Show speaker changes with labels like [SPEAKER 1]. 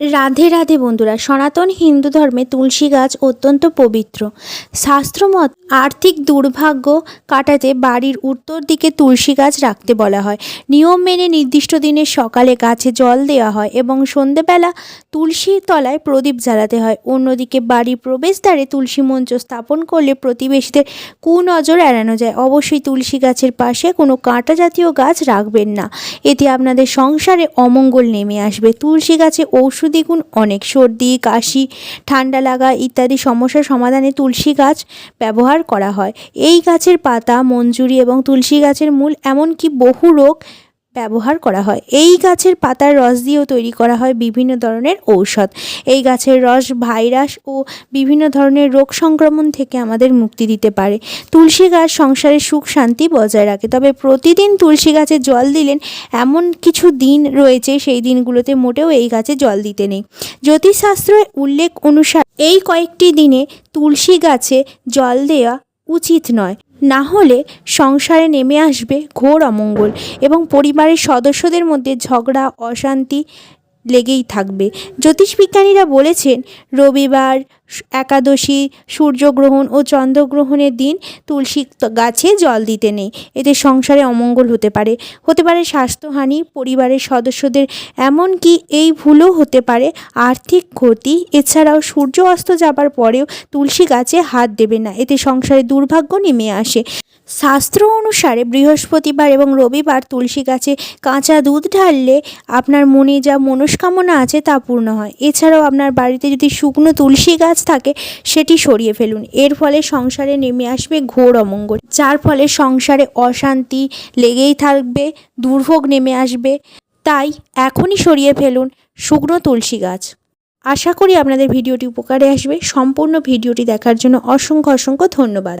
[SPEAKER 1] রাধে রাধে বন্ধুরা, সনাতন হিন্দু ধর্মে তুলসী গাছ অত্যন্ত পবিত্র। শাস্ত্রমত আর্থিক দুর্ভাগ্য কাটাতে বাড়ির উত্তর দিকে তুলসী গাছ রাখতে বলা হয়। নিয়ম মেনে নির্দিষ্ট দিনে সকালে গাছে জল দেওয়া হয় এবং সন্ধেবেলা তুলসী তলায় প্রদীপ জ্বালাতে হয়। অন্যদিকে বাড়ির প্রবেশদ্বারে তুলসী মঞ্চ স্থাপন করলে প্রতিবেশীদের কুনজর এড়ানো যায়। অবশ্যই তুলসী গাছের পাশে কোনো কাঁটা জাতীয় গাছ রাখবেন না। এতে আপনাদের সংসারে অমঙ্গল নেমে আসবে। তুলসী গাছে ঔষধি গুণ অনেক সর্দি, কাশি, ঠান্ডা লাগা ইত্যাদি সমস্যার সমাধানে তুলসী গাছ ব্যবহার করা হয়। এই গাছের পাতা, মঞ্জুরি এবং তুলসী গাছের মূল, এমনকি বহু রোগ ব্যবহার করা হয়। এই গাছের পাতার রস দিয়েও তৈরি করা হয় বিভিন্ন ধরনের ঔষধ। এই গাছের রস ভাইরাস ও বিভিন্ন ধরনের রোগ সংক্রমণ থেকে আমাদের মুক্তি দিতে পারে। তুলসী গাছ সংসারে সুখ, শান্তি বজায় রাখে। তবে প্রতিদিন তুলসী গাছে জল দিলেন এমন কিছু দিন রয়েছে সেই দিনগুলোতে মোটেও এই গাছে জল দিতে নেই। জ্যোতিষশাস্ত্রের উল্লেখ অনুসারে এই কয়েকটি দিনে তুলসী গাছে জল দেওয়া উচিত নয়। না হলে সংসারে নেমে আসবে ঘোর অমঙ্গল এবং পরিবারের সদস্যদের মধ্যে ঝগড়া অশান্তি লেগেই থাকবে। জ্যোতিষবিজ্ঞানীরা বলেছেন, রবিবার একাদশী, সূর্যগ্রহণ ও চন্দ্রগ্রহণের দিন তুলসী গাছে জল দিতে নেই। এতে সংসারে অমঙ্গল হতে পারে। হতে পারে স্বাস্থ্যহানি, পরিবারের সদস্যদের এমনকি এই ভুলও হতে পারে। আর্থিক ক্ষতি, এছাড়াও সূর্য অস্ত যাবার পরেও তুলসী গাছে হাত দেবে না। এতে সংসারে দুর্ভাগ্য নেমে আসে। শাস্ত্র অনুসারে বৃহস্পতিবার এবং রবিবার তুলসী গাছে কাঁচা দুধ ঢাললে আপনার মনে যা মনস্কামনা আছে তা পূর্ণ হয়। এছাড়াও আপনার বাড়িতে যদি শুকনো তুলসী গাছ থাকে, সেটি সরিয়ে ফেলুন। এর ফলে সংসারে নেমে আসবে ঘোর অমঙ্গল। যার ফলে সংসারে অশান্তি লেগেই থাকবে, দুর্ভোগ নেমে আসবে। তাই এখনই সরিয়ে ফেলুন শুকনো তুলসী গাছ। আশা করি আপনাদের ভিডিওটি উপকারে আসবে। সম্পূর্ণ ভিডিওটি দেখার জন্য অসংখ্য অসংখ্য ধন্যবাদ।